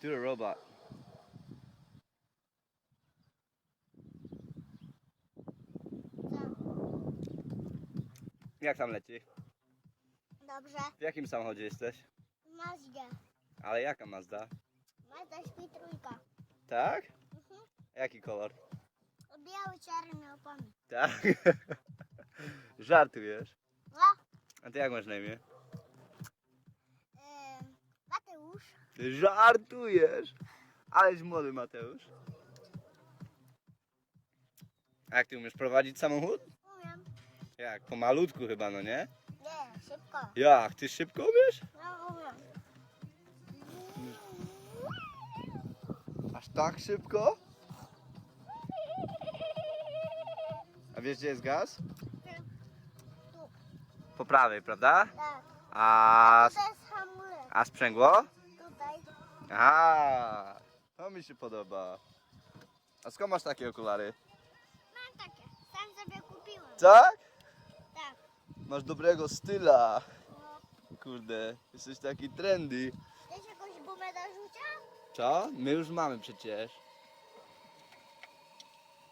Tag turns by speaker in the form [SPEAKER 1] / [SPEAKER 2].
[SPEAKER 1] Do a robot. Jak tam leci?
[SPEAKER 2] Dobrze.
[SPEAKER 1] W jakim samochodzie jesteś?
[SPEAKER 2] W Mazdzie.
[SPEAKER 1] Ale jaka Mazda?
[SPEAKER 2] Mazda śpi trójka.
[SPEAKER 1] Tak?
[SPEAKER 2] Mhm.
[SPEAKER 1] Jaki kolor?
[SPEAKER 2] Biały, czarny opony.
[SPEAKER 1] Tak. Żartujesz.
[SPEAKER 2] No.
[SPEAKER 1] A ty jak masz na imię?
[SPEAKER 2] Ym, Mateusz.
[SPEAKER 1] Ty żartujesz. Aleś młody Mateusz. A jak ty umiesz prowadzić samochód?
[SPEAKER 2] Umiem.
[SPEAKER 1] Jak? Pomalutku chyba, no nie?
[SPEAKER 2] Nie, szybko.
[SPEAKER 1] Jak? Ty szybko umiesz?
[SPEAKER 2] No umiem.
[SPEAKER 1] Aż tak szybko? A wiesz gdzie jest gaz? Po prawej, prawda?
[SPEAKER 2] Tak.
[SPEAKER 1] A,
[SPEAKER 2] To jest hamulec.
[SPEAKER 1] a sprzęgło? Aha, to mi się podoba. A skąd masz takie okulary?
[SPEAKER 2] Mam takie. Sam sobie kupiłem.
[SPEAKER 1] Tak?
[SPEAKER 2] Tak.
[SPEAKER 1] Masz dobrego styla.
[SPEAKER 2] No.
[SPEAKER 1] Kurde, jesteś taki trendy.
[SPEAKER 2] Chcesz jakąś gumę do rzucia?
[SPEAKER 1] Co? My już mamy przecież.